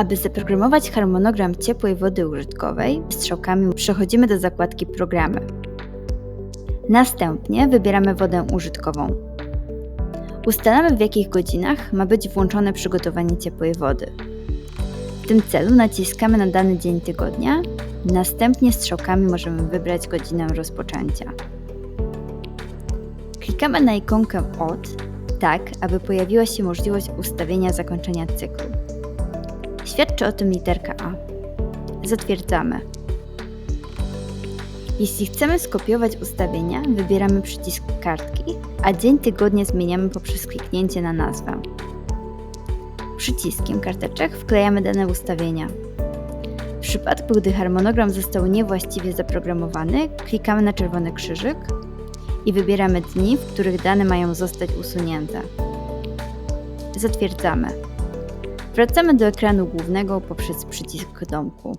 Aby zaprogramować harmonogram ciepłej wody użytkowej, strzałkami przechodzimy do zakładki Programy. Następnie wybieramy wodę użytkową. Ustalamy w jakich godzinach ma być włączone przygotowanie ciepłej wody. W tym celu naciskamy na dany dzień tygodnia, następnie strzałkami możemy wybrać godzinę rozpoczęcia. Klikamy na ikonkę od, tak aby pojawiła się możliwość ustawienia zakończenia cyklu. Świadczy o tym literka A. Zatwierdzamy. Jeśli chcemy skopiować ustawienia, wybieramy przycisk kartki, a dzień tygodnia zmieniamy poprzez kliknięcie na nazwę. Przyciskiem karteczek wklejamy dane ustawienia. W przypadku, gdy harmonogram został niewłaściwie zaprogramowany, klikamy na czerwony krzyżyk i wybieramy dni, w których dane mają zostać usunięte. Zatwierdzamy. Wracamy do ekranu głównego poprzez przycisk domku.